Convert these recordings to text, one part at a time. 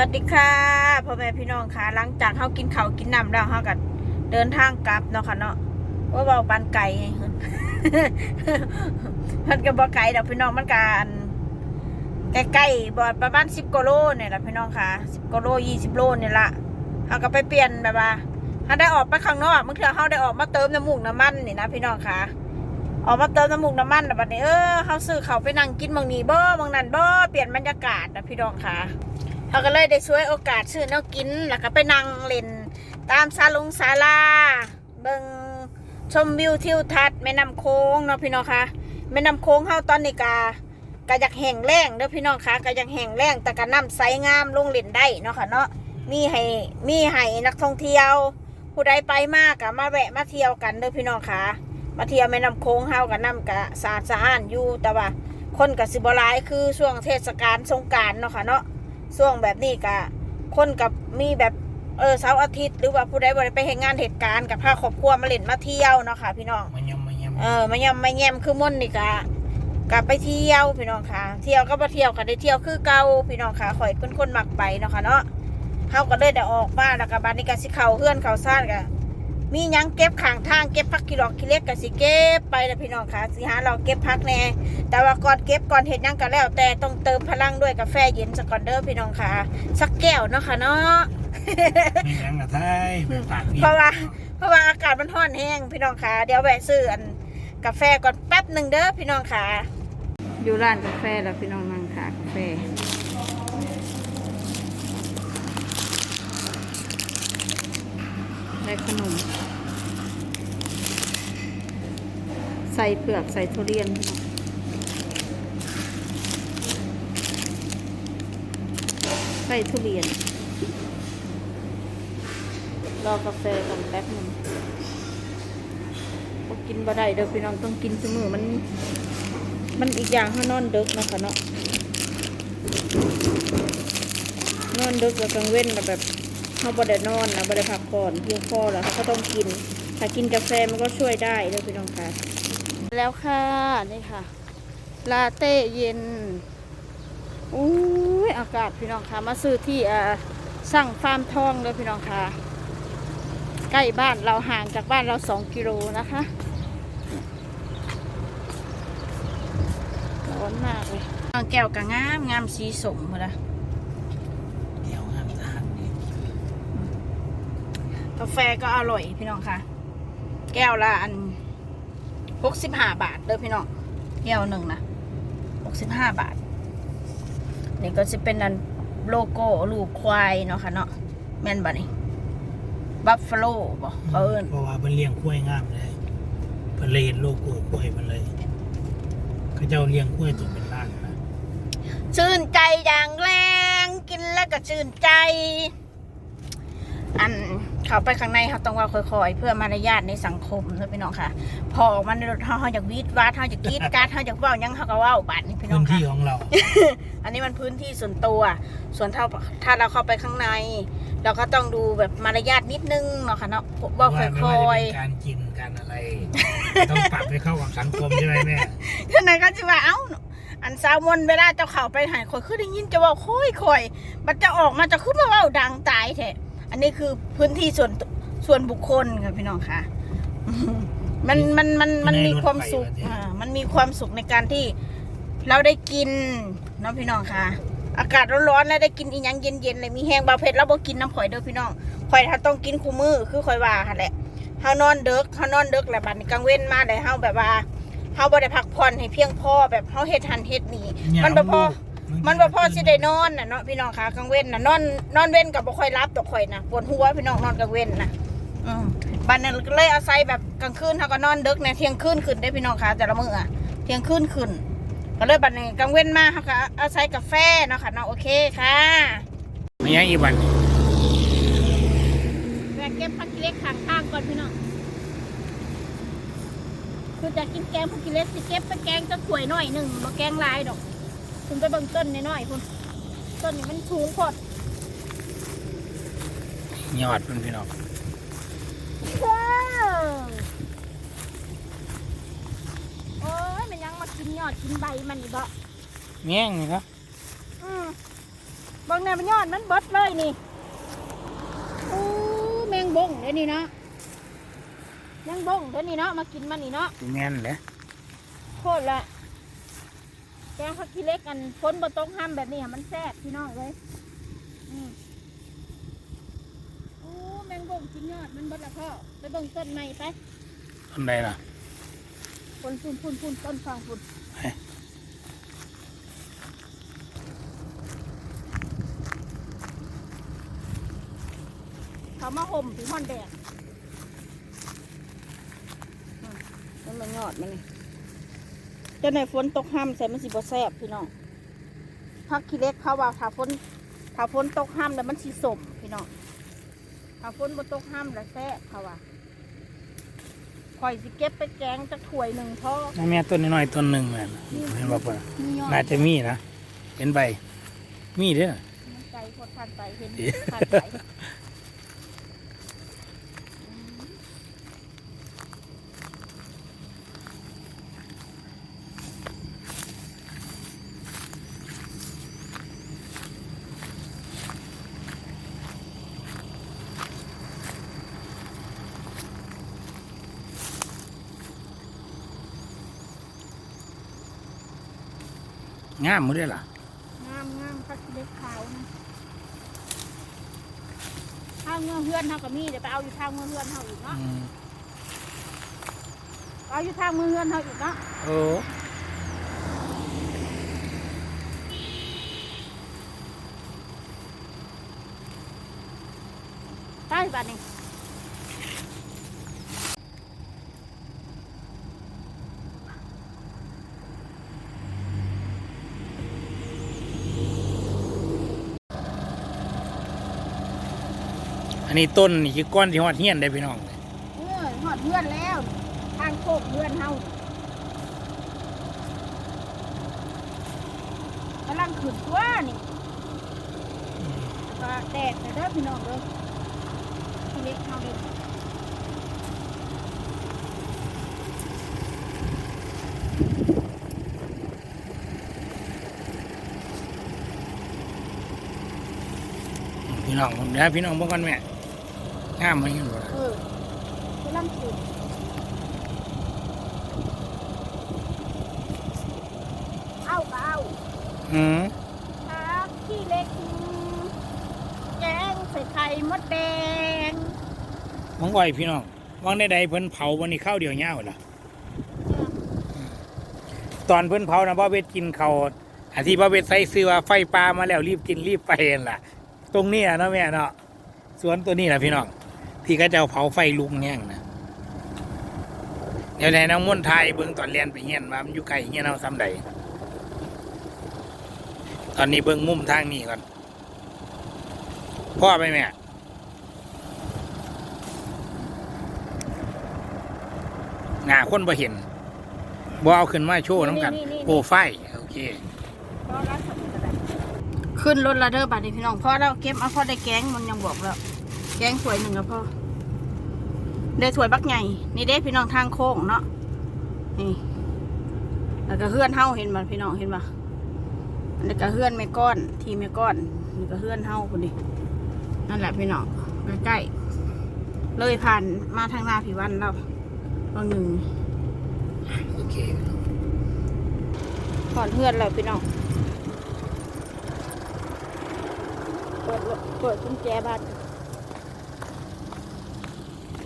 วัสดีค่ะพ่อแม่พี่น้องค่ะ หลังจากเขากินข้าวกินน้ำแล้วเขาก็เดินทางกลับเนาะค่ะเนาะว่าเบาปานไก่มันก็บ่ไก่ดอกพี่น้องมันการใกล้ๆบ่ประมาณสิบกิโลเนี่ยแหละพี่น้องค่ะสิบกิโลยี่สิบโลเนี่ยละเขาก็ไปเปลี่ยนแบบว่าเขาได้ออกไปข้างนอกเมื่อกี้เขาได้ออกมาเติมน้ำมูกน้ำมันนี่นะพี่น้องค่ะออกมาเติมน้ำมูกน้ำมันแล้วบัดนี้เออเขาซื้อเขาไปนั่งกินบางนี้บ่บางนั้นบ่เปลี่ยนบรรยากาศนะพี่น้องค่ะ เขาก็เลยได้ช่วยโอกาสซื้อแนวกิน แล้วก็ไปนั่งเล่นตามซาลุงศาลาเบิงชมวิวทิวทัศน์แม่น้ำโค้งเนาะพี่น้องคะแม่น้ำโค้งเฮาตอนนี้กากะอยากแห้งแล้งเด้อพี่น้องคะกะอยากแห้งแล้งแต่กะน้ำใสงามลงเล่นได้เนาะค่ะเนาะมีให้มีให้นักท่องเที่ยว ผู้ใดไปมากกะมาแวะมาเที่ยวกันเด้อพี่น้องคะมาเที่ยวแม่น้ำโค้งเฮากับน้ำกะสะอาดสะอ้านอยู่แต่ว่าคนกับสิบลายคือช่วงเทศกาลสงกรารเนาะค่ะเนาะ ช่วงแบบนี้ก็คนกับมีแบบเออเสาร์อาทิตย์หรือว่าผู้ใดบ่ได้ไปเห็นงานเหตุการณ์กับพาครอบครัวมาเล่นมาเที่ยวเนาะค่ะ พี่น้องมายำมายำเออมายำมาแยมคือม่วนนี่กะกลับไปเที่ยวพี่น้องค่ะ เที่ยวก็มาเที่ยวกันได้เที่ยวคือเก่าพี่น้องค่ะข่อยเป็นคนมักไปเนาะค่ะเนาะเฮาก็เลยได้ออกมาแล้วก็บัดนี้ก็สิเข้าเฮือนเข้าซ่านก็ มีหยังเก็บข้างทางเก็บผักกิโลกิเล็กก็สิเก็บไปแล้วพี่น้องค่ะสิหาเราเก็บผักแน่แต่ว่าก่อนเก็บก่อนเห็ดหยังก็แล้ว แต่ต้องเติมพลังด้วยกาแฟเย็นสักก่อนเด้อพี่น้องค่ะ สักแก้วเนาะค่ะเนาะไม่ยังกะไทยแบบปากพี่เพราะว่าเพราะว่าอากาศมันร้อนแห้งพี่น้องค่ะ เดี๋ยวแวะซื้ออันกาแฟก่อนแป๊บหนึ่งเด้อพี่น้องค่ะ อยู่ร้านกาแฟแล้วพี่น้องนั่งค่ะกาแฟได้ขนม ใส่เปลือกใส่ทุเรียน ใส่ทุเรียน รอกาแฟกันแป๊บหนึ่งก็กินบ่ได้เด้อพี่น้องต้องกินเสมอมัน มันอีกอย่างถ้นอนเดึกนะคะเนาะนอนดึกแล้วกลางเว้นแล้วแบบเขาบ่ได้นอนนะบ่ได้พักผ่อนเพียงพอแล้วเขาก็ต้องกิน ถ้ากินกาแฟมันก็ช่วยได้เด้อพี่น้องค่ะ แล้วค่ะนี่ค่ะ ลาเต้เย็นอุ้ยอากาศพี่น้องค่ะมาซื้อที่อ่าสั่งฟาร์มทองเลยพี่น้องค่ะ ใกล้บ้านเราห่างจากบ้านเราสองกิโลนะคะร้อนมากเลยแก้วกะงามงามสีสมหมดละเดี๋ยวงามทางนี่กาแฟก็อร่อยพี่น้องค่ะ แก้วละอัน หกสิบห้าบาทเด้อพี่น้องแก้วหนึ่งนะหกสิบห้าบาท นี่ก็จะเป็นอันโลโก้ลูกควายเนาะค่ะเนาะแม่นบ่นี่บัฟฟาโลบ่เขาเอิ้นเพราะว่าเป็นเลี้ยงกล้วยงามเลยเป็นเลยเห็นโลโก้กล้วยมันเลยเขาเจ้าเลี้ยงกล้วยตัวเป็นล้านนะชื่นใจอย่างแรงกินแล้วก็ชื่นใจ อัน เข้าไปข้างในเขาต้องว่าค่อยๆ เพื่อมารยาทในสังคมนะพี่น้องค่ะ พอออกมาในรถเขาเขาอยากวีดวาดเขาอยากกรีดกราร์ดเขาอยากเว่าหยังเขาก็เว่าบัดนี่พี่น้อพื้งนค่ะ ที่ของเรา อันนี้มันพื้นที่ส่วนตัว ส่วนถ้าถ้าเราเข้าไปข้างใน เราก็ต้องดูแบบมารยาทนิดนึงเนาะค่ะเนาะเว่าค่ไม่ว่าอยจะเป็นการกินการอะไร ต้องปรับให้เข้ากับสังคมใช่ไหมแม่ๆท่านไหนก็จะว่าเอ้า อันซาวมนเวลาเจ้าเข้าไปหายคอยขึ้นได้ยินจะเว่าค่อยค่อยๆมันจะออกมาจะขึ้นมาเว่าดังตายแท้อั นนี้คือพื้นที่ส่วนส่วนบุคคลค่ะพี่น้องค่ะ มันมันมันมันมีความสุขอ่ามันมีความสุขในการที่เราได้กินเนาะพี่น้องค่ะ อากาศร้อนๆแล้วได้กินอีหยังเย็นๆเลยมีแห้งบาเพ็ดแล้วบ่กินน้ำข่อยเด้อพี่น้องข่อยถ้าต้องกินคู่มือคือข่อยว่าหั่นแหละเฮานอนเดึกเฮานอนเดึกแล้วบัดนี้กลางเว้นมาได้เฮาแบบว่าเฮาบ่ได้พักผ่อนให้เพียงพอแบบเฮาเฮ็ดหันเฮ็ดนี่มันบ่พอ มันบ่พอสิได้นอนน่ะเนาะพี่น้องค่ะกลางเว้นน่ะนอนนอนเว้นก็บ่ค่อยรับตกข่อยน่ะปวดหัวพี่น้องนอนกลางเว้นน่ะอืมบัดนั้นก็เลยอาศัยแบบกลางคืนเฮาก็นอนดึกเนี่ยเที่ยงคืนขึ้นได้พี่น้องค่ะแต่ละมื้ออะเที่ยงคืนขึ้นก็เลยบัดนี้กลางเว้นมาเฮาก็อาศัยกาแฟเนาะค่ะเนาะโอเคค่ะไม่ยังอีกวันแวะเก็บผักกิเล็กข้างทางก่อนพี่น้องคือจะกินแกงผักกิเล็กสิเก็บไปแกงจะถ้วยหน่อยหนึงบ่แกงหลายดอก คุณไปเบิ่งต้นน้อยๆพุ่นต้นนี้มันสูงโพดยอดเพื่อนพี่น้องว้าวโอ้ยมันยังมากินยอดกินใบมันอีกบ่แง่งนี่ครับอืมเบิ่งแนวมันยอดมันเบิดเลยนี่โอ้แมงบงเดี๋ยวนี้เนาะแมงบงเดี๋ยวนี้เนาะมากินมันนี่เนาะสิแม่นแหละโคตรละ แกงผักขี้เหล็กอันฝนบ่ตกห้ามแบบนี้อะมันแซ่บพี่น้องเลยอืมโอ้แมงบงกินยอดมันเบิดละพ่อไปเบิ่งต้นใหม่ไปทำไดล่ะฝุ่นฝุ่นฝุ่นฝุ่นต้นฟางฝุ่นเฮ้ยเขามาห่มถึงห่อนแดดอืมมันมายอดมันนี่เจ้าในฝนตกห้ามใส่มันสิบ่แซ่บพี่น้องพักขี้เหล็กเขาว่าถ้าฝนถ้าฝนตกห้ามแล้วมันสิสมพี่น้องถ้าฝนบ่ตกห้ามแล้วแซ่บเขาว่าข่อยสิเก็บไปแกงจะถ้วยหนึ่งพอแม่ต้นน้อยๆต้นหนึงแม่นเห็นบ่เพิ่นมียอดน่าจะมีนะเห็นใบมีเด้อมันไกลโคตรผ่านไปเห็นเอ๊ะผ่านไป งามมื้อเด้อล่ะงามงามพักเล็กขาวนะข้าวเงือเฮือนเท่ากับมีเดี๋ยวไปเอาอยู่ทางเงือเฮือนเท่าอีกเนาะอืมเอาอยู่ทางเงือเฮือนเท่าอีกเนาะโอ้ในนี้ต้นนี่คือก้อนที่ฮอดเฮียนได้พี่น้องเออหอดเฮือนแล้ว ทางโคกเฮือนเท่ากำลังขึ้นตัวนี่แล้วก็แดดแต่เด้อพี่น้องเด้อพี่เล็กเท่าเด็กพี่น้องเดี๋ยวพี่น้องเบิ่งก่อนแม่ งามมั้ยเห็นบ่ล่ะเออกำลังขึ้นเอาก็เอาอืมครับขี้เล็กแกงใส่ไข่มดแดงมองไว้พี่น้องวางใดๆเพิ่นเผาวันนี้ข้าวเดียวยาวล่ะตอนเพิ่นเผานะบ่าวเวทกินเขาวอาที่บ่าวเวทใส่ซื้อว่าไฟปลามาแล้วรีบกินรีบไปนั่นล่ะ ตรงเนี้ยเนาะแม่เนาะสวนตัวนี้นะพี่น้อง ที่เขาเจ้าเผาไฟลุกแห้งนะเดี๋ยวไหนน้องม่วนไทยเบิ่งตอนเรียนไปเฮียนว่ามันอยู่ไกลเฮียนเอาซ้ำใดตอนนี้เบิ่งมุมทางนี้ก่อนพ่อไปแม่หน้าคนบ่เห็นบ่เอาขึ้นมาโชว์น้ำกันโปรไฟล์โอเค ขึ้นรถละเด้อบัดนี้พี่น้องพ่อเราเก็บเอาพ่อได้แกงมันยังบอกแล้ว แกงถ้วยหนึ่งแล้วพ่อได้ถ้วยบักใหญ่นี่เด้พี่น้องทางโค้งเนาะนี่แล้วก็เฮือนเฮาเห็นบ่พี่น้องเห็นบ่อันนี้ก็เฮือนแม่ก้อน ทีแม่ก้อนนี่ก็เฮือนเฮาคนนี้นั่นแหละพี่น้องใกล้ๆเลยผ่านมาทางหน้าพี่วันแล้วบางหนึ่งโอเคถอนเพื่อนแล้วพี่น้องเปิดเปิดกุญแจบ้าน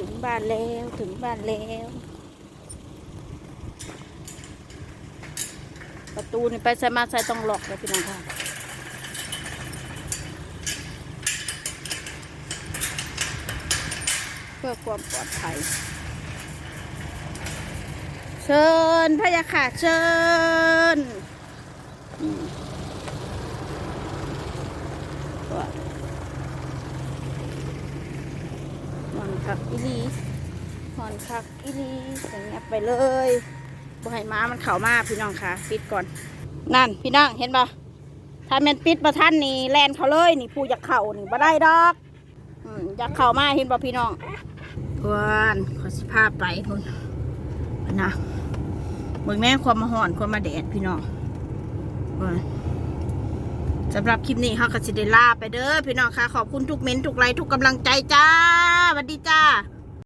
ถึงบ้านแล้วถึงบ้านแล้ว ประตูนี่ไปใส่มาใส่ต้องล็อกเลยพี่น้องค่ะเพื่อความปลอดภัยเชิญพะยาค่ะเชิญอืมว่าหอน คักอีลีหอนคักอีลีอย่างเงี้ยไปเลยบ่ให้ม้ามันเข่ามาพี่น้องค่ะปิดก่อน นั่นพี่น้องเห็นปะถ้ามันปิดประท่านนี่แลนเขาเลยนี่ผู้อยากเข่านี่บ่ได้ดอกอยากเข่ามาเห็นปะพี่น้องเพื่อนขอสิพาไปพุ่นนะเบิ่งแม่ความมาหอนความมาแดดพี่น้องว่าสำหรับคลิปนี้เฮาก็สิได้ลาไปเด้อพี่น้องค่ะ ขอบคุณทุกเม้นทุกไลค์ทุกกำลังใจจ้า สวัสดีจ้า